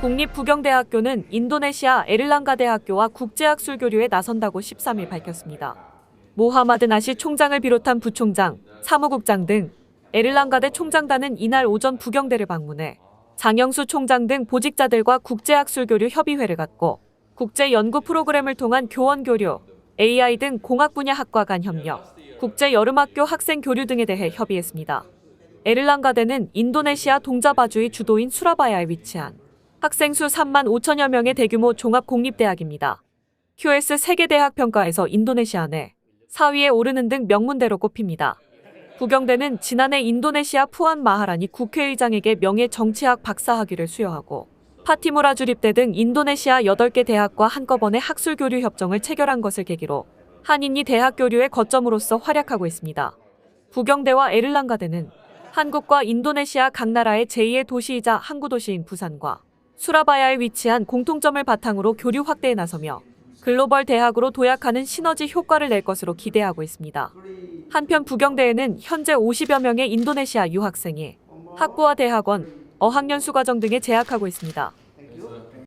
국립부경대학교는 인도네시아 에를랑가 대학교와 국제학술 교류에 나선다고 13일 밝혔습니다. 모하마드 나시 총장을 비롯한 부총장, 사무국장 등 에를랑가대 총장단은 이날 오전 부경대를 방문해 장영수 총장 등 보직자들과 국제학술 교류 협의회를 갖고 국제 연구 프로그램을 통한 교원 교류, AI 등 공학 분야 학과 간 협력, 국제 여름학교 학생 교류 등에 대해 협의했습니다. 에를랑가대는 인도네시아 동자바주의 주도인 수라바야에 위치한 학생 수 3만 5천여 명의 대규모 종합 공립대학입니다. QS 세계대학 평가에서 인도네시아 내 4위에 오르는 등 명문대로 꼽힙니다. 부경대는 지난해 인도네시아 푸안 마하라니 국회의장에게 명예 정치학 박사학위를 수여하고 파티무라 주립대 등 인도네시아 8개 대학과 한꺼번에 학술 교류 협정을 체결한 것을 계기로 한인이 대학 교류의 거점으로서 활약하고 있습니다. 부경대와 에를랑가대는 한국과 인도네시아 각 나라의 제2의 도시이자 항구 도시인 부산과 수라바야에 위치한 공통점을 바탕으로 교류 확대에 나서며 글로벌 대학으로 도약하는 시너지 효과를 낼 것으로 기대하고 있습니다. 한편 부경대에는 현재 50여 명의 인도네시아 유학생이 학부와 대학원, 어학연수 과정 등에 재학하고 있습니다.